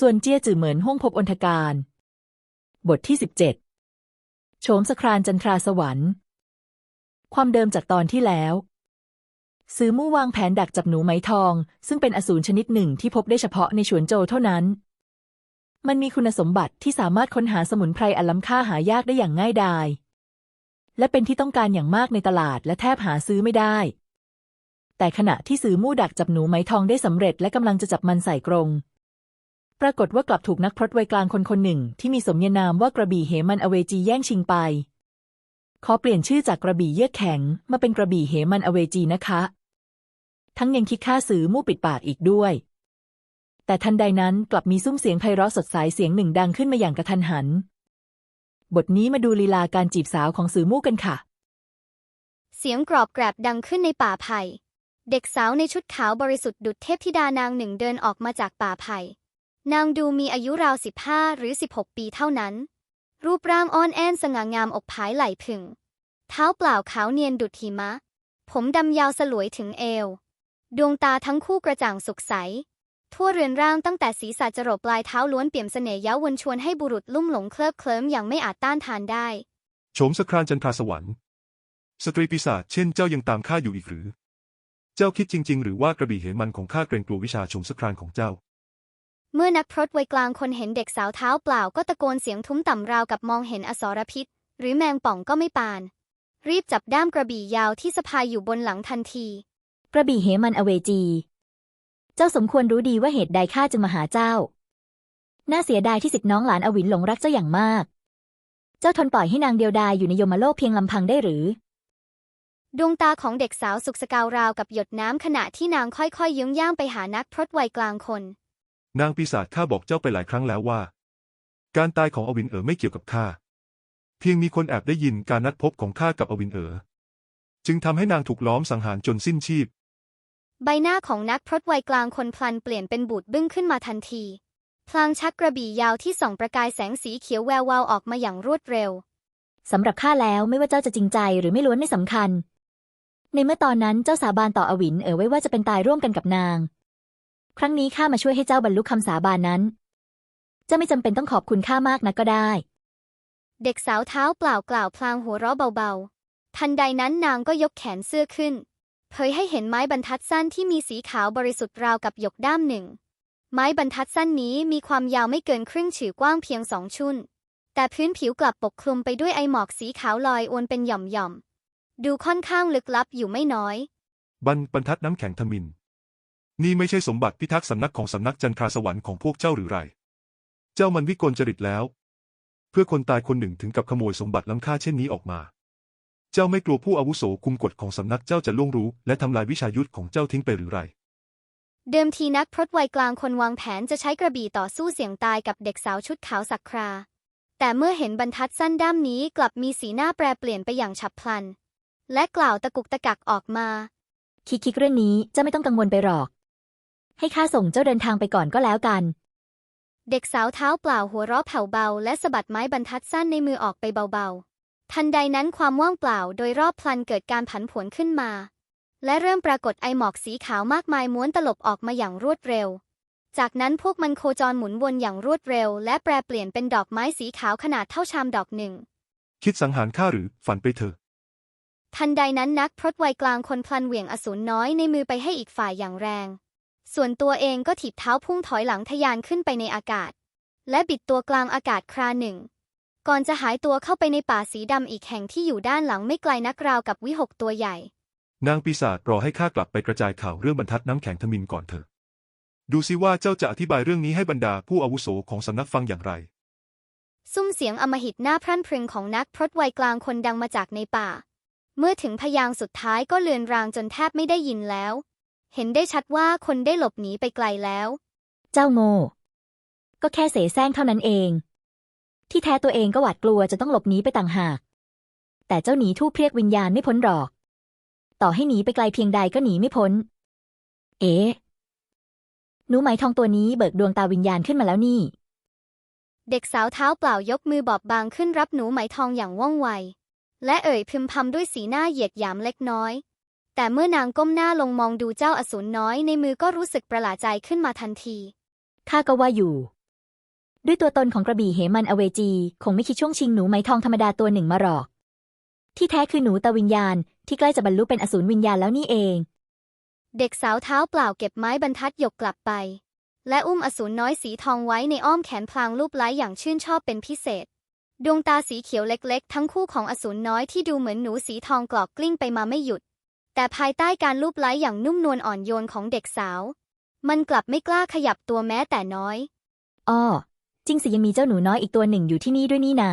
ส่วนเจี้ยจือเหมินห้องพบอนทการ บทที่สิบเจ็ดโฉมสครานจันทราสวรรค์ ความเดิมจากตอนที่แล้ว ซื้อมู่วางแผนดักจับหนูไหมทอง ซึ่งเป็นอสูรชนิดหนึ่งที่พบได้เฉพาะในฉวนโจเท่านั้น มันมีคุณสมบัติที่สามารถค้นหาสมุนไพรอันล้ำค่าหายากได้อย่างง่ายดายและเป็นที่ต้องการอย่างมากในตลาดและแทบหาซื้อไม่ได้ แต่ขณะที่ซื้อมู่ดักจับหนูไหมทองได้สำเร็จและกำลังจะจับมันใส่กรง ปรากฏว่ากลับถูกนักพรตวัยกลางคนคนหนึ่ง ที่มีสมญานามว่ากระบี่เหมันอเวจีแย่งชิงไป ขอเปลี่ยนชื่อจากกระบี่เยือกแข็ง มาเป็นกระบี่เหมันอเวจีนะคะ ทั้งยังคิดฆ่าซื้อมู่ปิดปากอีกด้วย แต่ทันใดนั้นกลับมีซุ้มเสียงไพเราะสดใสเสียงหนึ่งดังขึ้นมาอย่างกระทันหัน บทนี้มาดูลีลาการจีบสาวของซื้อมู่กันค่ะ เสียงกรอบแกรบดังขึ้นในป่าไผ่เด็กสาวในชุดขาวบริสุทธิ์ดุจเทพธิดานางหนึ่งเดินออกมาจากป่าไผ่ นางดูมีอายุราวสิบห้าหรือสิบหกปีเท่านั้น รูปร่างอ่อนแอนสง่างามอกผายไหล่ผึ่ง เท้าเปล่าขาวเนียนดุจหิมะ ผมดำยาวสลวยถึงเอว ดวงตาทั้งคู่กระจ่างสุขใส ทั่วเรือนร่างตั้งแต่ศีรษะจรดปลายเท้าล้วนเปี่ยมเสน่ห์เย้าวนชวนให้บุรุษลุ่มหลงเคลิบเคลิ้มอย่างไม่อาจต้านทานได้ โฉมสครานจันทราสวรรค์ สตรีปีศาจเช่นเจ้ายังตามข้าอยู่อีกหรือ เจ้าคิดจริง ๆ หรือว่ากระบี่เหมันของข้าเกรงกลัววิชาโฉมสครานของเจ้า เมื่อนักพรตวัยกลางคนเห็นเด็กสาวเท้าเปล่าก็ตะโกนเสียงทุ้มต่ำราวกับมองเห็นอสรพิษ หรือแมงป่องก็ไม่ปาน รีบจับด้ามกระบี่ยาวที่สะพายอยู่บนหลังทันที กระบี่เหมันอเวจี เจ้าสมควรรู้ดีว่าเหตุใดข้าจึงมาหาเจ้า น่าเสียดายที่สิทธิน้องหลานอวินหลงรักเจ้าอย่างมาก เจ้าทนปล่อยให้นางเดียวดายอยู่ในยมโลกเพียงลำพังได้หรือ ดวงตาของเด็กสาวสุกสกาวราวกับหยดน้ำขณะที่นางค่อยๆยื้องย่างไปหานักพรตวัยกลางคน นางปีศาจข้าบอกเจ้าไปหลายครั้งแล้วว่า การตายของอวินเอ๋อไม่เกี่ยวกับข้า เพียงมีคนแอบได้ยินการนัดพบของข้ากับอวินเอ๋อจึงทำให้นางถูกล้อมสังหารจนสิ้นชีพ ใบหน้าของนักพรตวัยกลางคนพลันเปลี่ยนเป็นบูดบึ้งขึ้นมาทันที พลางชักกระบี่ยาวที่ส่องประกายแสงสีเขียวแวววาวออกมาอย่างรวดเร็วสำหรับข้าแล้วไม่ว่าเจ้าจะจริงใจหรือไม่ล้วนไม่สำคัญ ในเมื่อตอนนั้นเจ้าสาบานต่ออวินเอ๋อไว้ว่าจะเป็นตายร่วมกันกับนาง ครั้งนี้ข้ามาช่วยให้เจ้าบรรลุคำสาบานนั้น เจ้าไม่จำเป็นต้องขอบคุณข้ามากนักก็ได้ เด็กสาวเท้าเปล่ากล่าวพลางหัวเราะเบาๆ ทันใดนั้นนางก็ยกแขนเสื้อขึ้น เผยให้เห็นไม้บรรทัดสั้นที่มีสีขาวบริสุทธิ์ราวกับหยกด้ามหนึ่ง ไม้บรรทัดสั้นนี้มีความยาวไม่เกินครึ่งฉือกว้างเพียงสองชุนแต่พื้นผิวกลับปกคลุมไปด้วยไอหมอกสีขาวลอยอวนเป็นหย่อมๆ ดูค่อนข้างลึกลับอยู่ไม่น้อยบรรบรรทัดน้ำแข็งทมิน นี่ไม่ใช่สมบัติพิทักษ์สำนักของสำนักจันทราสวรรค์ของพวกเจ้าหรือไร เจ้ามันวิกลจริตแล้ว เพื่อคนตายคนหนึ่งถึงกับขโมยสมบัติล้ำค่าเช่นนี้ออกมา เจ้าไม่กลัวผู้อาวุโสคุมกฎของสำนักเจ้าจะล่วงรู้ และทำลายวิชายุทธของเจ้าทิ้งไปหรือไร เดิมทีนักพรตวัยกลางคนวางแผนจะใช้กระบี่ต่อสู้เสี่ยงตายกับเด็กสาวชุดขาวสักครา แต่เมื่อเห็นบรรทัดสั้นด้ามนี้กลับมีสีหน้าแปรเปลี่ยนไปอย่างฉับพลัน และกล่าวตะกุกตะกักออกมา คิดคิดเรื่องนี้เจ้าไม่ต้องกังวลไปหรอก ให้ข้าส่งเจ้าเดินทางไปก่อนก็แล้วกัน เด็กสาวเท้าเปล่าหัวเราะแผ่วเบา และสะบัดไม้บรรทัดสั้นในมือออกไปเบาๆ ทันใดนั้นความว่างเปล่าโดยรอบพลันเกิดการผันผวนขึ้นมา และเริ่มปรากฏไอหมอกสีขาวมากมายม้วนตลบออกมาอย่างรวดเร็ว จากนั้นพวกมันโคจรหมุนวนอย่างรวดเร็ว และแปรเปลี่ยนเป็นดอกไม้สีขาวขนาดเท่าชามดอกหนึ่ง คิดสังหารข้าหรือฝันไปเถอะ ทันใดนั้นนักพรตวัยกลางคนพลันเหวี่ยงอสูรน้อยในมือไปให้อีกฝ่ายอย่างแรง ส่วนตัวเองก็ถีบเท้าพุ่งถอยหลังทะยานขึ้นไปในอากาศ และบิดตัวกลางอากาศคราหนึ่ง ก่อนจะหายตัวเข้าไปในป่าสีดำอีกแห่งที่อยู่ด้านหลังไม่ไกลนักราวกับวิหกตัวใหญ่ นางปีศาจรอให้ข้ากลับไปกระจายข่าวเรื่องบรรทัดน้ำแข็งทมินก่อนเถอะ ดูซิว่าเจ้าจะอธิบายเรื่องนี้ให้บรรดาผู้อาวุโสของสำนักฟังอย่างไร ซุ้มเสียงอมหิตหน้าพรั่นพรึงของนักพรตวัยกลางคนดังมาจากในป่า เมื่อถึงพยางค์สุดท้ายก็เลือนรางจนแทบไม่ได้ยินแล้ว เห็นได้ชัดว่าคนได้หลบหนีไปไกลแล้ว เจ้าโง่ ก็แค่เสแสร้งเท่านั้นเอง ที่แท้ตัวเองก็หวาดกลัวจะต้องหลบหนีไปต่างหาก แต่เจ้าหนีทู่เพรียกวิญญาณไม่พ้นหรอก ต่อให้หนีไปไกลเพียงใดก็หนีไม่พ้น เอ๊ะหนูไหมทองตัวนี้เบิกดวงตาวิญญาณขึ้นมาแล้วนี่ เด็กสาวเท้าเปล่ายกมือบอบบางขึ้นรับหนูไหมทองอย่างว่องไว และเอ่ยพึมพำด้วยสีหน้าเหยียดหยามเล็กน้อย แต่เมื่อนางก้มหน้าลงมองดูเจ้าอสูรน้อยในมือก็รู้สึกประหลาดใจขึ้นมาทันที ข้าก็ว่าอยู่ ด้วยตัวตนของกระบี่เหมันอเวจี คงไม่คิดช่วงชิงหนูไหมทองธรรมดาตัวหนึ่งมาหรอก ที่แท้คือหนูตาวิญญาณ ที่ใกล้จะบรรลุเป็นอสูรวิญญาณแล้วนี่เอง เด็กสาวเท้าเปล่าเก็บไม้บรรทัดหยกกลับไป และอุ้มอสูรน้อยสีทองไว้ในอ้อมแขนพลางรูปไล้อย่างชื่นชอบเป็นพิเศษ ดวงตาสีเขียวเล็ก ๆ ทั้งคู่ของอสูรน้อยที่ดูเหมือนหนูสีทองกรอกกลิ้งไปมาไม่หยุด แต่ภายใต้การรูปไล้อย่างนุ่มนวลอ่อนโยนของเด็กสาว มันกลับไม่กล้าขยับตัวแม้แต่น้อยอ้อจริงสิยังมีเจ้าหนูน้อยอีกตัวหนึ่งอยู่ที่นี่ด้วยนี่นา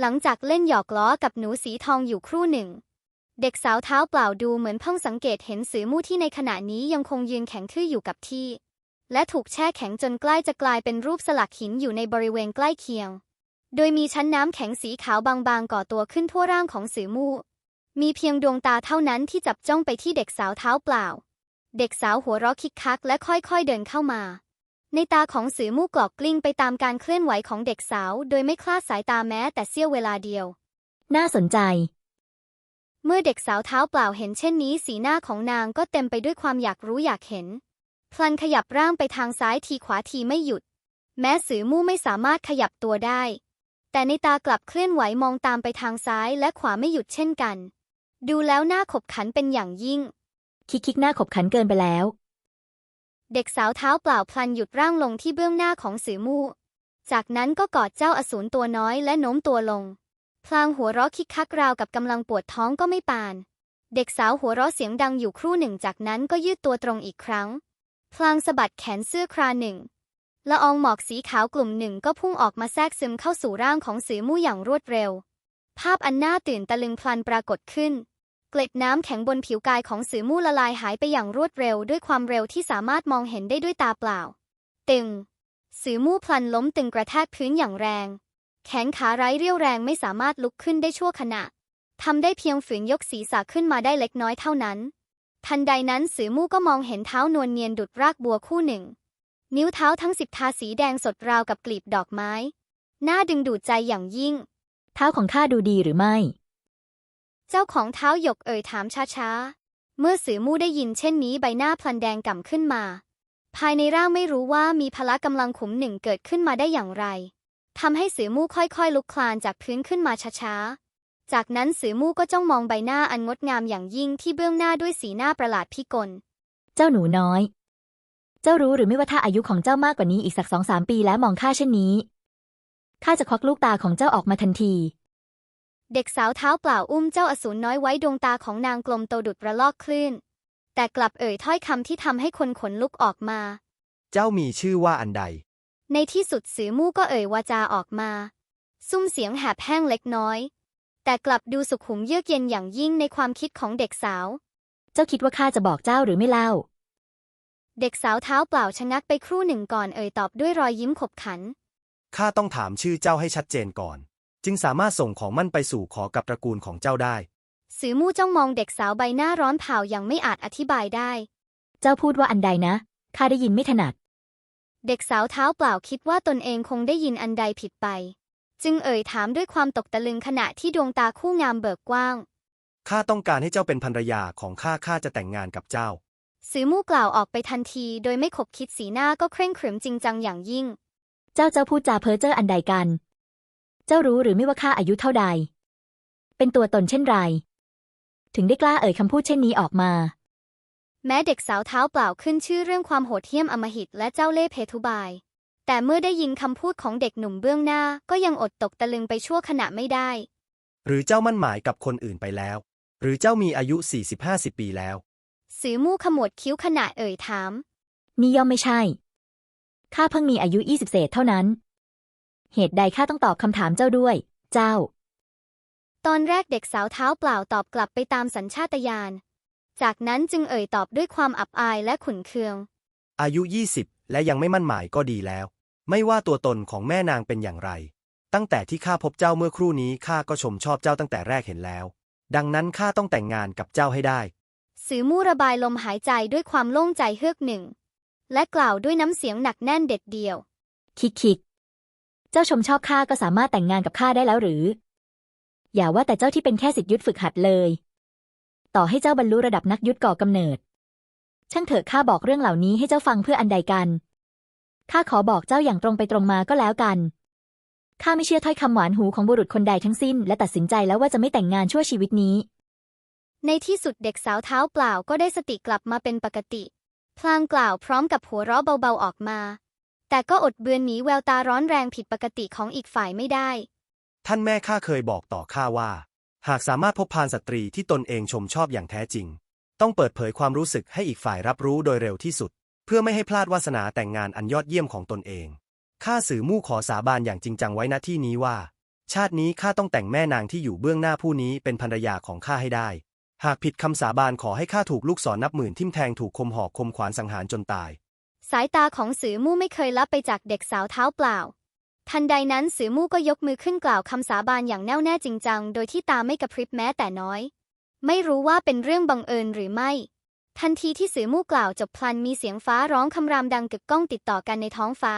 หลังจากเล่นหยอกล้อกับหนูสีทองอยู่ครู่หนึ่ง เด็กสาวเท้าเปล่าดูเหมือนเพิ่งสังเกตเห็นสือมู่ที่ในขณะนี้ยังคงยืนแข็งทื่ออยู่กับที่ และถูกแช่แข็งจนใกล้จะกลายเป็นรูปสลักหินอยู่ในบริเวณใกล้เคียง โดยมีชั้นน้ำแข็งสีขาวบางๆก่อตัวขึ้นทั่วร่างของสือมู่ มีเพียงดวงตาเท่านั้นที่จับจ้องไปที่เด็กสาวเท้าเปล่า เด็กสาวหัวเราะคิกคักและค่อยๆเดินเข้ามา ในตาของสือมู่กรอกกลิ้งไปตามการเคลื่อนไหวของเด็กสาว โดยไม่คลาดสายตาแม้แต่เสี้ยวเวลาเดียว น่าสนใจ เมื่อเด็กสาวเท้าเปล่าเห็นเช่นนี้ สีหน้าของนางก็เต็มไปด้วยความอยากรู้อยากเห็น พลันขยับร่างไปทางซ้ายทีขวาทีไม่หยุด แม้สือมู่ไม่สามารถขยับตัวได้ แต่ในตากลับเคลื่อนไหวมองตามไปทางซ้ายและขวาไม่หยุดเช่นกัน ดูแล้วน่าขบขันเป็นอย่างยิ่ง คิกคิกหน้าขบขันเกินไปแล้ว เด็กสาวเท้าเปล่าพลันหยุดร่างลงที่เบื้องหน้าของสือมู่ จากนั้นก็กอดเจ้าอสูรตัวน้อยและโน้มตัวลง พลางหัวเราะคิกคักราวกับกำลังปวดท้องก็ไม่ปาน เด็กสาวหัวเราะเสียงดังอยู่ครู่หนึ่งจากนั้นก็ยืดตัวตรงอีกครั้ง พลางสะบัดแขนเสื้อคราหนึ่งละอองหมอกสีขาวกลุ่มหนึ่งก็พุ่งออกมาแทรกซึมเข้าสู่ร่างของสือมู่อย่างรวดเร็ว ภาพอันน่าตื่นตะลึงพลันปรากฏขึ้น เกล็ดน้ำแข็งบนผิวกายของสือมู่ละลายหายไปอย่างรวดเร็วด้วยความเร็วที่สามารถมองเห็นได้ด้วยตาเปล่า ตึง สือมู่พลันล้มตึงกระแทกพื้นอย่างแรง แขนขาไร้เรี่ยวแรงไม่สามารถลุกขึ้นได้ชั่วขณะทำได้เพียงฝืนยกศีรษะขึ้นมาได้เล็กน้อยเท่านั้น ทันใดนั้นสือมู่ก็มองเห็นเท้านวลเนียนดุดรากบัวคู่หนึ่ง นิ้วเท้าทั้งสิบทาสีแดงสดราวกับกลีบดอกไม้ น่าดึงดูดใจอย่างยิ่ง เท้าของข้าดูดีหรือไม่ เจ้าของเท้าหยกเอ่ยถามช้าๆ เมื่อสือมู่ได้ยินเช่นนี้ใบหน้าพลันแดงก่ำขึ้นมา ภายในร่างไม่รู้ว่ามีพละกำลังขุมหนึ่งเกิดขึ้นมาได้อย่างไรทำให้สือมู่ค่อยๆ ลุกคลานจากพื้นขึ้นมาช้าๆ จากนั้นสือมู่ก็จ้องมองใบหน้าอันงดงามอย่างยิ่งที่เบื้องหน้าด้วยสีหน้าประหลาดพิกล เจ้าหนูน้อย เจ้ารู้หรือไม่ว่าถ้าอายุของเจ้ามากกว่านี้อีกสักสองสามปีแล้วมองข้าเช่นนี้ ข้าจะควักลูกตาของเจ้าออกมาทันที เด็กสาวเท้าเปล่าอุ้มเจ้าอสูรน้อยไว้ดวงตาของนางกลมโตดุดระลอกคลื่น แต่กลับเอ่ยถ้อยคำที่ทำให้คนขนลุกออกมา เจ้ามีชื่อว่าอันใด ในที่สุดสือมู่ก็เอ่ยวาจาออกมา ซุ้มเสียงแหบแห้งเล็กน้อย แต่กลับดูสุขุมเยือกเย็นอย่างยิ่งในความคิดของเด็กสาว เจ้าคิดว่าข้าจะบอกเจ้าหรือไม่เล่า เด็กสาวเท้าเปล่าชะงักไปครู่หนึ่งก่อนเอ่ยตอบด้วยรอยยิ้มขบขัน ข้าต้องถามชื่อเจ้าให้ชัดเจนก่อน จึงสามารถส่งของมั่นไปสู่ขอกับตระกูลของเจ้าได้ สือมู่จ้องมองเด็กสาวใบหน้าร้อนเผาอย่างไม่อาจอธิบายได้ เจ้าพูดว่าอันใดนะ ข้าได้ยินไม่ถนัด เด็กสาวเท้าเปล่าคิดว่าตนเองคงได้ยินอันใดผิดไป จึงเอ่ยถามด้วยความตกตะลึงขณะที่ดวงตาคู่งามเบิกกว้าง ข้าต้องการให้เจ้าเป็นภรรยาของข้า ข้าจะแต่งงานกับเจ้า สือมู่กล่าวออกไปทันที โดยไม่ขบคิดสีหน้าก็เคร่งขรึมจริงจังอย่างยิ่ง เจ้าเจ้าพูดจาเพ้อเจ้ออันใดกัน เจ้ารู้หรือไม่ว่าข้าอายุเท่าใด เป็นตัวตนเช่นไร ถึงได้กล้าเอ่ยคำพูดเช่นนี้ออกมา แม้เด็กสาวเท้าเปล่าขึ้นชื่อเรื่องความโหดเหี้ยมอำมหิตและเจ้าเล่ห์เพทุบาย แต่เมื่อได้ยินคำพูดของเด็กหนุ่มเบื้องหน้า ก็ยังอดตกตะลึงไปชั่วขณะไม่ได้ หรือเจ้ามั่นหมายกับคนอื่นไปแล้ว หรือเจ้ามีอายุ 40-50 ปีแล้ว สือมู่ขมวดคิ้วขณะเอ่ยถาม นี่ย่อมไม่ใช่ ข้าเพิ่งมีอายุยี่สิบเศษเท่านั้น เหตุใดข้าต้องตอบคำถามเจ้าด้วย เจ้า ตอนแรกเด็กสาวเท้าเปล่าตอบกลับไปตามสัญชาตญาณ จากนั้นจึงเอ่ยตอบด้วยความอับอายและขุนเคือง อายุ20และยังไม่มั่นหมายก็ดีแล้ว ไม่ว่าตัวตนของแม่นางเป็นอย่างไร ตั้งแต่ที่ข้าพบเจ้าเมื่อครู่นี้ข้าก็ชมชอบเจ้าตั้งแต่แรกเห็นแล้ว ดังนั้นข้าต้องแต่งงานกับเจ้าให้ได้ สือมู่ระบายลมหายใจด้วยความโล่งใจเฮือกหนึ่ง และกล่าวด้วยน้ำเสียงหนักแน่นเด็ดเดี่ยว คิกคิกเจ้าชมชอบข้าก็สามารถแต่งงานกับข้าได้แล้วหรือ อย่าว่าแต่เจ้าที่เป็นแค่สิทธิยุทธฝึกหัดเลย ต่อให้เจ้าบรรลุระดับนักยุทธก่อกำเนิด ช่างเถอะข้าบอกเรื่องเหล่านี้ให้เจ้าฟังเพื่ออันใดกันข้าขอบอกเจ้าอย่างตรงไปตรงมาก็แล้วกันข้าไม่เชื่อถ้อยคำหวานหูของบุรุษคนใดทั้งสิ้น และตัดสินใจแล้วว่าจะไม่แต่งงานชั่วชีวิตนี้ ในที่สุดเด็กสาวเท้าเปล่าก็ได้สติกลับมาเป็นปกติ พลางกล่าวพร้อมกับหัวเราะเบาๆออกมา แต่ก็อดเบือนหนีแววตาร้อนแรงผิดปกติของอีกฝ่ายไม่ได้ ท่านแม่ข้าเคยบอกต่อข้าว่า หากสามารถพบพานสตรีที่ตนเองชมชอบอย่างแท้จริง ต้องเปิดเผยความรู้สึกให้อีกฝ่ายรับรู้โดยเร็วที่สุด เพื่อไม่ให้พลาดวาสนาแต่งงานอันยอดเยี่ยมของตนเองข้าสื่อมู่ขอสาบานอย่างจริงจังไว้ณที่นี้ว่า ชาตินี้ข้าต้องแต่งแม่นางที่อยู่เบื้องหน้าผู้นี้เป็นภรรยาของข้าให้ได้ หากผิดคำสาบานขอให้ข้าถูกลูกศรนับหมื่นทิ่มแทงถูกคมหอกคมขวานสังหารจนตาย สายตาของสือมู่ไม่เคยลับไปจากเด็กสาวเท้าเปล่า ทันใดนั้นสือมู่ก็ยกมือขึ้นกล่าวคำสาบานอย่างแน่วแน่จริงจัง โดยที่ตาไม่กระพริบแม้แต่น้อย ไม่รู้ว่าเป็นเรื่องบังเอิญหรือไม่ ทันทีที่สือมู่กล่าวจบพลันมีเสียงฟ้าร้องคำรามดังกึกก้องติดต่อกันในท้องฟ้า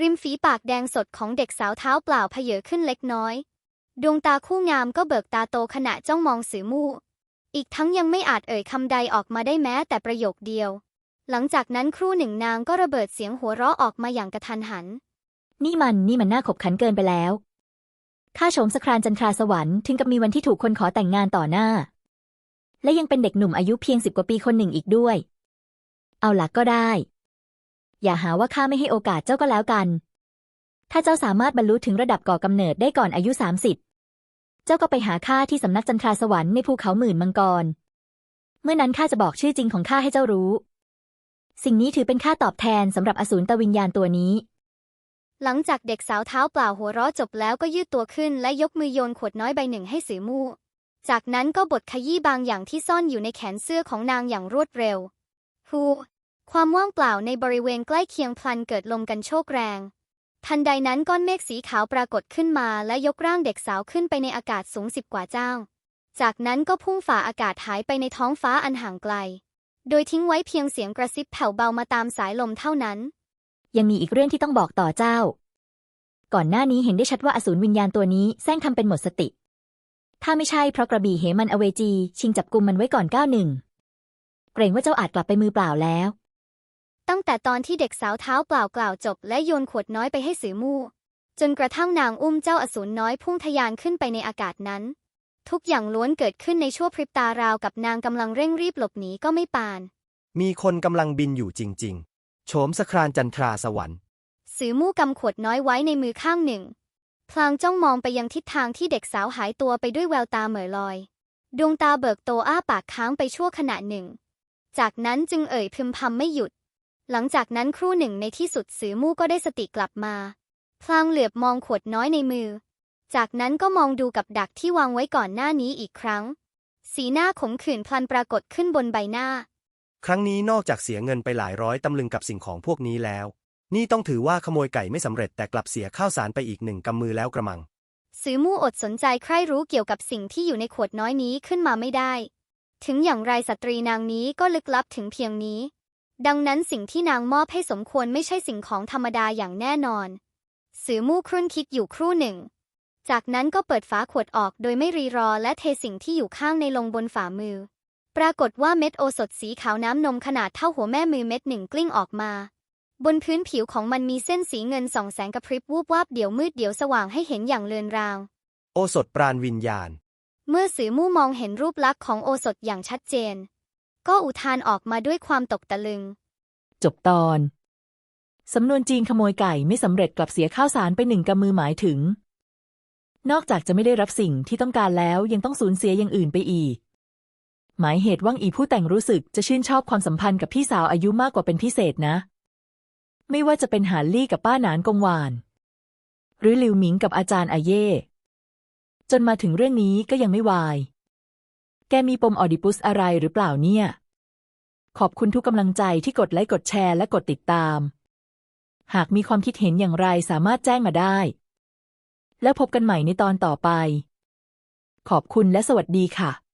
ริมฝีปากแดงสดของเด็กสาวเท้าเปล่าเพเยอขึ้นเล็กน้อย ดวงตาคู่งามก็เบิกตาโตขณะจ้องมองสือมู่ อีกทั้งยังไม่อาจเอ่ยคำใดออกมาได้แม้แต่ประโยคเดียว หลังจากนั้นครู่หนึ่งนางก็ระเบิดเสียงหัวเราะออกมาอย่างกระทันหัน นี่มันนี่มันน่าขบขันเกินไปแล้วข้าโฉมสครานจันทราสวรรค์ถึงกับมีวันที่ถูกคนขอแต่งงานต่อหน้า และยังเป็นเด็กหนุ่มอายุเพียงสิบกว่าปีคนหนึ่งอีกด้วย เอาหลักก็ได้ อย่าหาว่าข้าไม่ให้โอกาสเจ้าก็แล้วกัน ถ้าเจ้าสามารถบรรลุถึงระดับก่อกำเนิดได้ก่อนอายุสามสิบ เจ้าก็ไปหาข้าที่สำนักจันทราสวรรค์ในภูเขาหมื่นมังกร เมื่อนั้นข้าจะบอกชื่อจริงของข้าให้เจ้ารู้ สิ่งนี้ถือเป็นค่าตอบแทนสำหรับอสูรตวิญญาณตัวนี้ หลังจากเด็กสาวเท้าเปล่าหัวเราะจบแล้วก็ยืดตัวขึ้นและยกมือโยนขวดน้อยใบหนึ่งให้สือมู่ จากนั้นก็บดขยี้บางอย่างที่ซ่อนอยู่ในแขนเสื้อของนางอย่างรวดเร็วฮูความว่างเปล่าในบริเวณใกล้เคียงพลันเกิดลมกันโชกแรง ทันใดนั้นก้อนเมฆสีขาวปรากฏขึ้นมา และยกร่างเด็กสาวขึ้นไปในอากาศสูงสิบกว่าเจ้า จากนั้นก็พุ่งฝ่าอากาศหายไปในท้องฟ้าอันห่างไกล โดยทิ้งไว้เพียงเสียงกระซิบแผ่วเบามาตามสายลมเท่านั้น ยังมีอีกเรื่องที่ต้องบอกต่อเจ้า ก่อนหน้านี้เห็นได้ชัดว่าอสูรวิญญาณตัวนี้แซงทำเป็นหมดสติ ถ้าไม่ใช่เพราะกระบี่เหมันอเวจี ชิงจับกลุมมันไว้ก่อนก้าวหนึ่งเกรงว่าเจ้าอาจกลับไปมือเปล่าแล้ว ตั้งแต่ตอนที่เด็กสาวเท้าเปล่า กล่าวจบ และโยนขวดน้อยไปให้สือมู่ จนกระทั่งนางอุ้มเจ้าอสูรน้อยพุ่งทะยานขึ้นไปในอากาศนั้น ทุกอย่างล้วนเกิดขึ้นในชั่วพริบตาราวกับนางกำลังเร่งรีบหลบหนีก็ไม่ปาน มีคนกำลังบินอยู่จริง ๆ โฉมสครานจันทราสวรรค์สือมู่กำขวดน้อยไว้ในมือข้างหนึ่ง พลางจ้องมองไปยังทิศทางที่เด็กสาวหายตัวไปด้วยแววตาเหม่อลอย ดวงตาเบิกโตอ้าปากค้างไปชั่วขณะหนึ่ง จากนั้นจึงเอ่ยพึมพำไม่หยุด หลังจากนั้นครู่หนึ่งในที่สุดสือมู่ก็ได้สติกลับมา พลางเหลือบมองขวดน้อยในมือ จากนั้นก็มองดูกับดักที่วางไว้ก่อนหน้านี้อีกครั้ง สีหน้าขมขื่นพลันปรากฏขึ้นบนใบหน้า ครั้งนี้นอกจากเสียเงินไปหลายร้อยตำลึงกับสิ่งของพวกนี้แล้ว นี่ต้องถือว่าขโมยไก่ไม่สำเร็จแต่กลับเสียข้าวสารไปอีกหนึ่งกำมือแล้วกระมัง สือมู่อดสนใจใคร่รู้เกี่ยวกับสิ่งที่อยู่ในขวดน้อยนี้ขึ้นมาไม่ได้ ถึงอย่างไรสตรีนางนี้ก็ลึกลับถึงเพียงนี้ ดังนั้นสิ่งที่นางมอบให้สมควรไม่ใช่สิ่งของธรรมดาอย่างแน่นอน สือมู่ครุ่นคิดอยู่ครู่หนึ่ง จากนั้นก็เปิดฝาขวดออกโดยไม่รีรอและเทสิ่งที่อยู่ข้างในลงบนฝ่ามือ ปรากฏว่าเม็ดโอสถสีขาวน้ำนมขนาดเท่าหัวแม่มือเม็ดหนึ่งกลิ้งออกมา บนพื้นผิวของมันมีเส้นสีเงินส่องแสงกระพริบวูบวาบเดี๋ยวมืดเดี๋ยวสว่างให้เห็นอย่างเลือนราง โอสถปราณวิญญาณ เมื่อสือมู่มองเห็นรูปลักษณ์ของโอสถอย่างชัดเจน ก็อุทานออกมาด้วยความตกตะลึง จบตอน สำนวนจีนขโมยไก่ไม่สำเร็จกลับเสียข้าวสารไปหนึ่งกำมือหมายถึง นอกจากจะไม่ได้รับสิ่งที่ต้องการแล้วยังต้องสูญเสียอย่างอื่นไปอีก หมายเหตุว่างอีผู้แต่งรู้สึกจะชื่นชอบความสัมพันธ์กับพี่สาวอายุมากกว่าเป็นพิเศษนะ ไม่ว่าจะเป็นหานลี่กับป้าหนานกงวาน หรือหลิวหมิงกับอาจารย์อาเย่จนมาถึงเรื่องนี้ก็ยังไม่วาย แกมีปมออดิปุสอะไรหรือเปล่าเนี่ย ขอบคุณทุกกำลังใจที่กดไลค์กดแชร์และกดติดตาม หากมีความคิดเห็นอย่างไรสามารถแจ้งมาได้ แล้วพบกันใหม่ในตอนต่อไป ขอบคุณและสวัสดีค่ะ